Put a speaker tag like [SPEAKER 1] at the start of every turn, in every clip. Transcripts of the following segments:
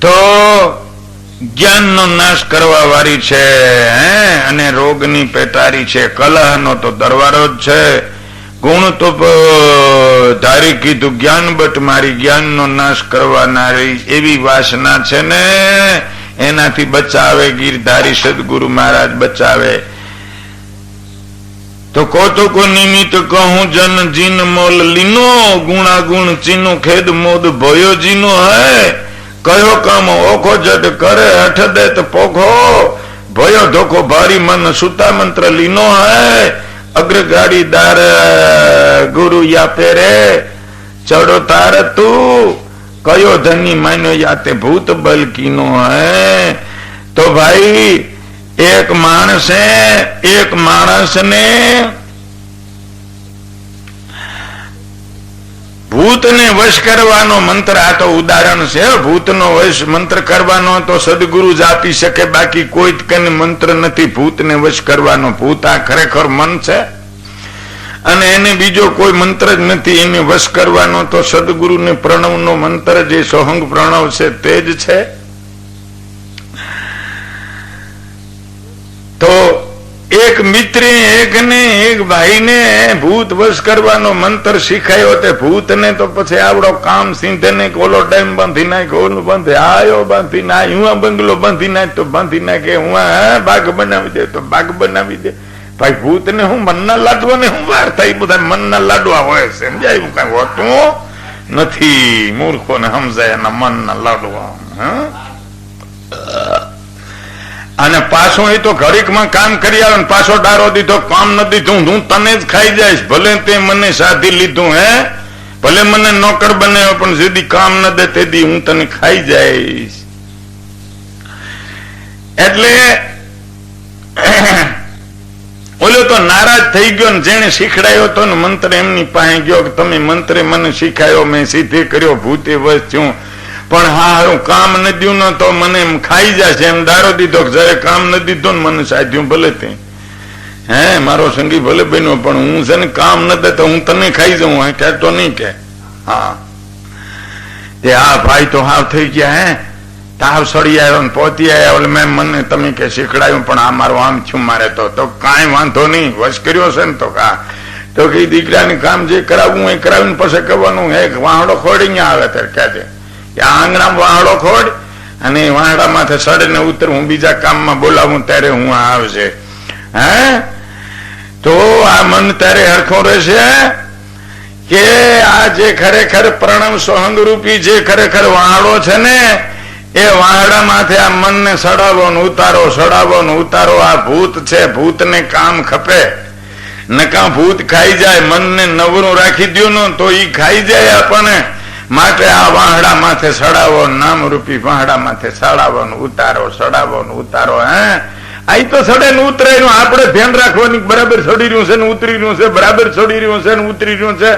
[SPEAKER 1] તો જ્ઞાનનો નાશ કરવા વાળી છે અને રોગની પેટારી છે. કલહનો તો દરવારો જ છે. ગુણ તો ધારી કીધું જ્ઞાન બટ મારી જ્ઞાનનો નાશ કરવાનારી એવી વાસના છે ને, એનાથી બચાવે ગીરધારી સદગુરુ મહારાજ બચાવે. તો કૌતુક નિમિત્ત કહું, જન જીન મોલ લીનો, ગુણાગુણ ચીનો ખેદ મોદ ભયો જીનો હે. કયો કામ ઓખો જટ કરે હઠ દે તો પોખો. ભયો ધોખો ભારી મન સુતા મંત્ર લીનો હે. અગ્રગાડી દાર, ગુરુ યા પેરે ચડો તાર તું. કયો ધની માન્યો યાતે ભૂત બલકીનો હે. તો ભાઈ એક માણસે એક માણસને ભૂતને વશ કરવાનો મંત્ર, આ તો ઉદાહરણ છે, ભૂતનો વશ મંત્ર કરવાનો તો સદગુરુ જ આપી શકે, બાકી કોઈ કને મંત્ર નથી, ભૂતને વશ કરવાનો. ભૂત આ ખરેખર મન છે. અને એને બીજો કોઈ મંત્ર જ નથી, એને વશ કરવાનો તો સદગુરુને પ્રણવનો મંત્ર, જે સોહંગ પ્રણવ છે, તે જ છે. એક મિત્રે એકને એક ભાઈને ભૂત વશ કરવાનો મંત્ર શીખાયો તે ભૂતને તો પછી આવડો કામ સિંધે ને ઓલો ડેમ બાંધી નાખ ઓલું બાંધે, આયો બાંધી નાખ હું બંગલો બાંધી નાખ, તો બાંધી નાખે હું બાગ બનાવી દે, તો બાગ બનાવી દે. ભાઈ, ભૂતને હું મનના લાડવા ને હું વાર થાય બધા મનના લાડવા હોય સમજાય એવું કઈ હોતું નથી, મૂર્ખોને સમજાય એના મનના લાડવા હા? અને પાછો એ તો ઘડીકમાં કામ કરી આવે પાછો ડારો દીધો, કામ ન દીધું, હું તને જ ખાઈ જઈશ. ભલે તે મને સાધી લીધું, હે? ભલે મને નોકર બનાવ્યો, પણ જેદી કામ ન દે તેદી હું તને ખાઈ જઈશ. એટલે ઓલો તો નારાજ થઈ ગયો ને જેને શીખડાયો તો ને મંત્ર એમની પાસે ગયો કે તમે મંત્રે મને શીખાયો, મેં સીધે કર્યો, ભૂતે છું. પણ હા હું કામ ન દઉં ને તો મને એમ ખાઈ જશે, એમ દારો દીધો જયારે કામ ન દીધું ને મને સાધ્યું ભલે તે. હે, મારો સંગી ભલે બન્યો, પણ હું છે ને કામ ન દે તો હું તને ખાઈ જાઉં હે કહેતો નહીં કે. હા. તે હા ભાઈ તો હાવ થઈ ગયા, હે. તાવ સડી આવ્યો ને પહોંચી આવ્યા, ઓલે મેં મને, તમે કે શીખડાયું, પણ આ મારું આમ છું મારે તો. તો કાંઈ વાંધો નહીં, વશ કર્યો છે ને તો કા. તો કે દીકરાને કામ જે કરાવવું એ કરાવીને પછી કરવાનું એક વાહડો ખોડી ને આવે ત્યારે કહેજે કે આંગણા વાહડો ખોડ અને એ વાહડા માથે સડે ને ઉતર, હું બીજા કામમાં બોલાવું ત્યારે હું આવશે હે? તો આ મન ત્યારે હરખો રહેશે કે આ જે ખરેખર પ્રણવ સોહંગ રૂપી જે ખરેખર વાહડો છે ને, એ વાહડા માથે આ મનને સડાવો ને ઉતારો, સડાવો ને ઉતારો. આ ભૂત છે, ભૂતને કામ ખપે. નકા ભૂત ખાઈ જાય, મનને નવરું રાખી દ્યું ને તો ઈ ખાઈ જાય આપણને. માટે આ વાહડા માથે સડાવો નામ રૂપી વાહડા માથે સડાવો ઉતારો સડાવો ઉતારો, હે? આઈ તો સડે ને ઉતરાયનું આપણે ધ્યાન રાખવાની બરાબર સડી રહ્યું છે ને ઉતરી રહ્યું છે, બરાબર સડી રહ્યું છે ને ઉતરી રહ્યું છે.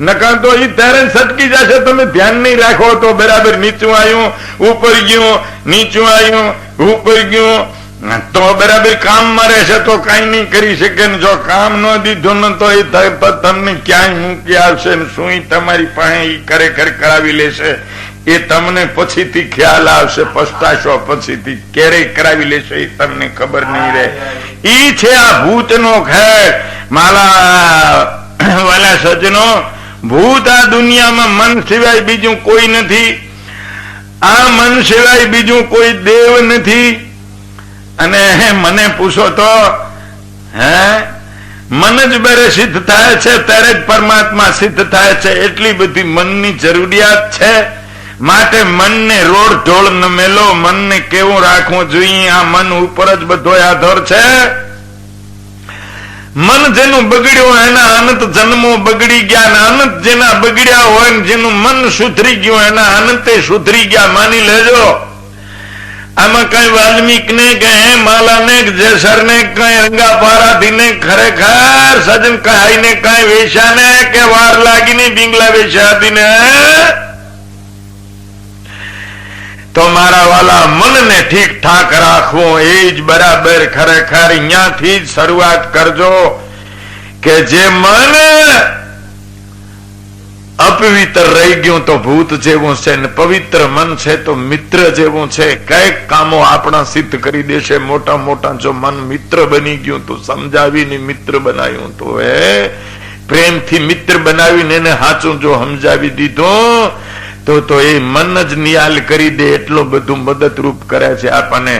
[SPEAKER 1] નકા તો એ ત્યારે સટકી જશે. તમે ધ્યાન નહીં રાખો તો બરાબર નીચું આવ્યું ઉપર ગયું, નીચું આવ્યું ઉપર ગયું તો બરાબર કામ મરે છે તો કઈ નહીં કરી શકે ને જો કામ ન દીધું ને તો એ તમને ક્યાંય મૂકી આવશે શું તમારી પાસે એ ખરેખર કરાવી લેશે? એ તમને પછીથી ખ્યાલ આવશે, પસ્તાશો પછીથી ક્યારે કરાવી લેશે એ તમને ખબર નહીં રહે. ઈ છે આ ભૂતનો ખેર માલા, વાલા સજનો, ભૂત આ દુનિયામાં મન સિવાય બીજું કોઈ નથી. આ મન સિવાય બીજું કોઈ દેવ નથી. અને મને પૂછો તો, હે? મન જ બરે સિદ્ધ થાય છે, ત્યારે જ પરમાત્મા સિદ્ધ થાય છે. એટલી બધી મનની જરૂરિયાત છે. માટે મનને રોડ ઢોળ ન મેલો, મનને કેવું રાખવું જોઈએ? આ મન ઉપર જ બધો આધાર છે. મન જેનું બગડ્યું એના અનંત જન્મો બગડી ગયા, અને અનંત જેના બગડ્યા હોય જેનું મન સુધરી ગયું, એના અનંતે સુધરી ગયા, માની લેજો. આમાં કઈ વાલ્મીક ને કે માલા ને જેસર ને કઈ રંગાપારાથી ને ખરેખર સજન કહાઈ ને કઈ વેશા ને કે વાર લાગીને બિંગલા વેશાથી ને તો મારા વાલા મનને ઠીક ઠાક રાખવો, એ જ બરાબર ખરેખર અહીંયાથી જ શરૂઆત કરજો કે જે મન અપવિત્ર રહી ગયું તો ભૂત જેવું છે ને પવિત્ર મન છે તો મિત્ર જેવું છે. કંઈક કામો આપણા સિદ્ધ કરી દેશે. મોટા મોટા જો મન મિત્ર બની ગયું તો સમજાવીને મિત્ર બનાવ્યું તો હે. પ્રેમથી મિત્ર બનાવીને એને હાચું જો સમજાવી દીધું, તો તો એ મન જ નિયાલ કરી દે એટલો બધું મદદરૂપ કરે છે આપણને.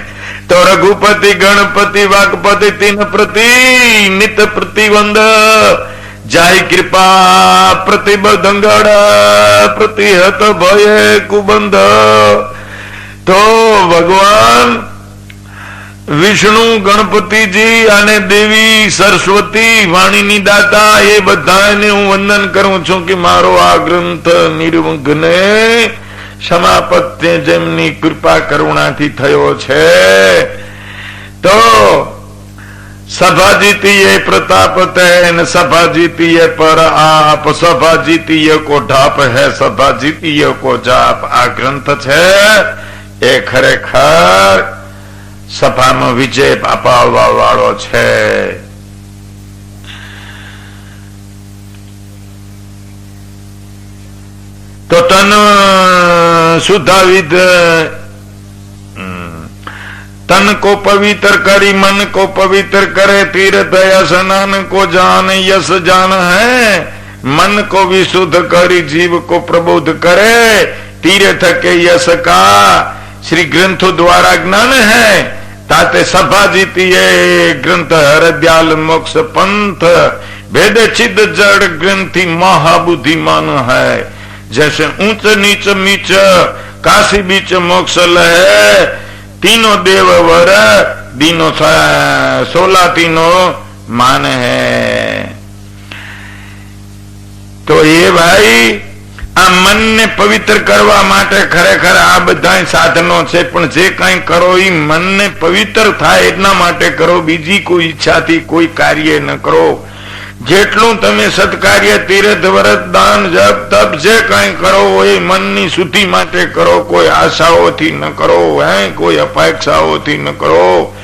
[SPEAKER 1] તો રઘુપતિ, ગણપતિ, વાઘપતિ, તીન પ્રતિ, નિત પ્રતિવંદ જાય કૃપા પ્રતિબંધંગડ પ્રતિહત ભય કુબંધ. તો ભગવાન વિષ્ણુ, ગણપતિજી અને દેવી સરસ્વતી વાણીની દાતા એ બધાને હું વંદન કરું છું કે મારો આ ગ્રંથ નિર્વઘ્ને સમાપત્ય જેમની કૃપા કરુણાથી થયો છે. તો સભા જીતીએ પ્રતાપ તૈન સભા જીતીએ પર આપ સભા જીતીએ કો ઢાપ હે સભા જીતીએ કો જાપ આ ગ્રંથ છે એ ખરેખર સભામાં વિજય અપાવવા વાળો છે તો તન સુધાવિદ तन को पवित्र करी, मन को पवित्र करे तीर्थ स्नान को जान, यश जान है। मन को भी शुद्ध करी, जीव को प्रबोध करे तीर्थ के यश का। श्री ग्रंथों द्वारा ज्ञान है ताते सभा जीती है, ग्रंथ हरद्याल मोक्ष पंथ। भेद चिद जड़ ग्रंथि महाबुद्धिमान है। जैसे ऊंच नीच मीच, काशी बीच मोक्ष है तीनों देव वर दीनो सोला तीनों मान है તો એ ભાઈ આ મનને પવિત્ર કરવા માટે ખરેખર આ બધા સાધનો છે પણ જે કઈ કરો એ મનને પવિત્ર થાય એટલા માટે કરો બીજી કોઈ ઈચ્છાથી કોઈ કાર્ય ન કરો જેટલું તમે સત્કાર્ય, તીર્થ, વ્રત, દાન, જપ, તપ જે કઈ કરો એ મનની શુદ્ધિ માટે કરો. કોઈ આશાઓથી ન કરો, હે? કોઈ અપેક્ષાઓથી ન કરો.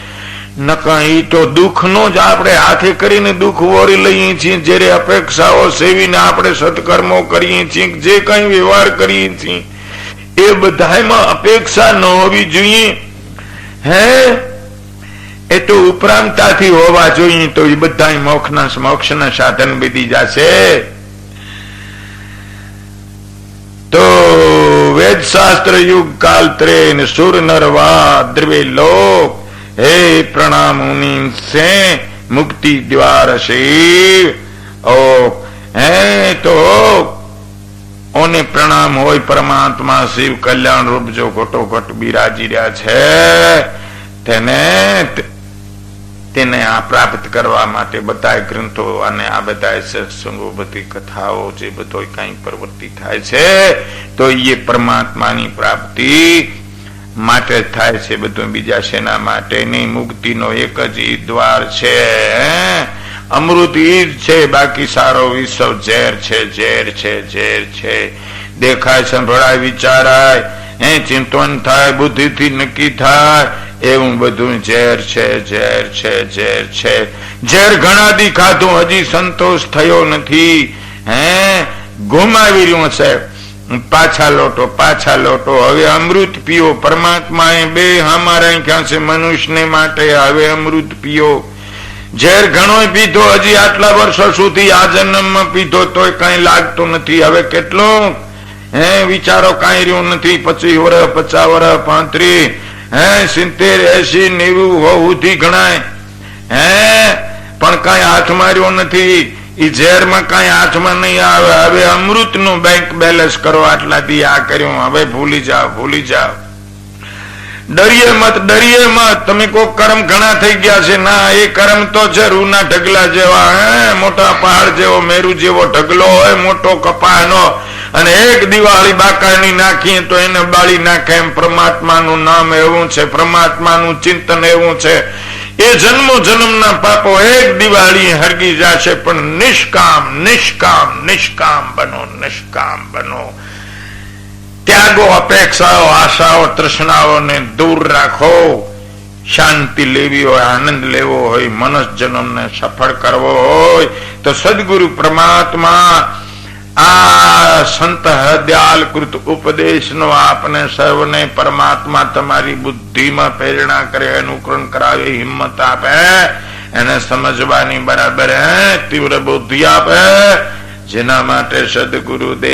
[SPEAKER 1] નકા તો દુઃખ નો જ આપણે હાથે કરીને દુઃખ વોરી લઈએ છીએ, જયારે અપેક્ષાઓ સેવીને આપણે સત્કર્મો કરીએ છીએ, જે કઈ વ્યવહાર કરીએ છીએ. એ બધામાં અપેક્ષા ન હોવી જોઈએ. હે? એ તો ઉપરાંતતાથી હોવા જોઈએ, તો એ બધા મોક્ષના મોક્ષના સાધન બીધી જશે. તો વેદ શાસ્ત્ર યુગ કાલ ત્રેન સુર નરવા દ્રવે લોક. હે પ્રણામ સે મુક્તિ દ્વાર શિવ. ઓ હે તો ઓને પ્રણામ હોય પરમાત્મા શિવ કલ્યાણ રૂપ જો ઘટો ઘટ બિરાજી રહ્યા છે, તેને તેને આ પ્રાપ્ત કરવા માટે બધા ગ્રંથો અને આ બધા સત્સંગો બધી કથાઓ જે બધો કઈ પ્રવૃત્તિ થાય છે તો એ પરમાત્માની પ્રાપ્તિ માટે થાય છે. બધું બીજા શેના નહીં? મુક્તિનો એક જ દ્વાર છે અમૃત ઈજ છે, બાકી સારો વિશ્વ ઝેર છે ઝેર છે ઝેર છે. દેખાય, સંભળાય, વિચારાય. હે ચિંતન થાય, બુદ્ધિથી નક્કી થાય, એવું બધું ઝેર છે ઝેર છે ઝેર છે ઝેર ઘણા દી ખાધું, હજી સંતોષ થયો નથી. હે? ગુમાવી રહ્યું છે. પાછા લોટો પાછા લોટો. હવે અમૃત પીઓ પરમાત્મા એ બે અમારા ક્યાં છે મનુષ્યને માટે. હવે અમૃત પીઓ. ઝેર ઘણો પીધો, હજી આટલા વર્ષો સુધી આ જન્મમાં પીધો, તોય કઈ લાગતું નથી. હવે કેટલું હે, વિચારો કઈ રહ્યું નથી. પચીસ વર્ષ પચાસ વર્ષ પાંત્રીસ. હે, સિત્તેર એસી નેવું સુધી ગણાય. હે, પણ કઈ હાથ માર્યો નથી. ઈ ઝેરમાં કઈ હાથમાં નહીં આવે. હવે અમૃતનું બેંક બેલેન્સ કરો, આટલા દી આ કર્યું. હવે ભૂલી જાઓ ભૂલી જાઓ. ડરીએ મત ડરીએ મત. તમે કોઈ કર્મ ઘણા થઈ ગયા છે. ના, એ કર્મ તો છે, રૂના ઢગલા જેવા. હે, મોટા પહાડ જેવો, મેરુ જેવો ઢગલો હોય, મોટો કપાનો અને એક દિવાળી બાકાની નાખીએ તો એને બાળી નાખે એમ પરમાત્માનું નામ એવું છે, પરમાત્માનું ચિંતન એવું છે. એ જન્મો જન્મના પાપો એક દિવાળી હરગી જશે, પણ નિષ્કામ નિષ્કામ નિષ્કામ બનો નિષ્કામ બનો. ત્યાગો, અપેક્ષાઓ, આશાઓ, તૃષ્ણાઓને દૂર રાખો. શાંતિ લેવી હોય, આનંદ લેવો હોય મનસ જન્મને સફળ કરવો હોય, તો સદગુરુ પરમાત્મા આ સંત હૃદયાલ કૃત ઉપદેશ નો આપને સર્વને પરમાત્મા તમારી બુદ્ધિમાં પ્રેરણા કરે, અનુકરણ કરાવે, હિંમત આપે, એને સમજવાની બરાબર હે, તીવ્ર બુદ્ધિ આપે. જેના માટે સદગુરુદેવ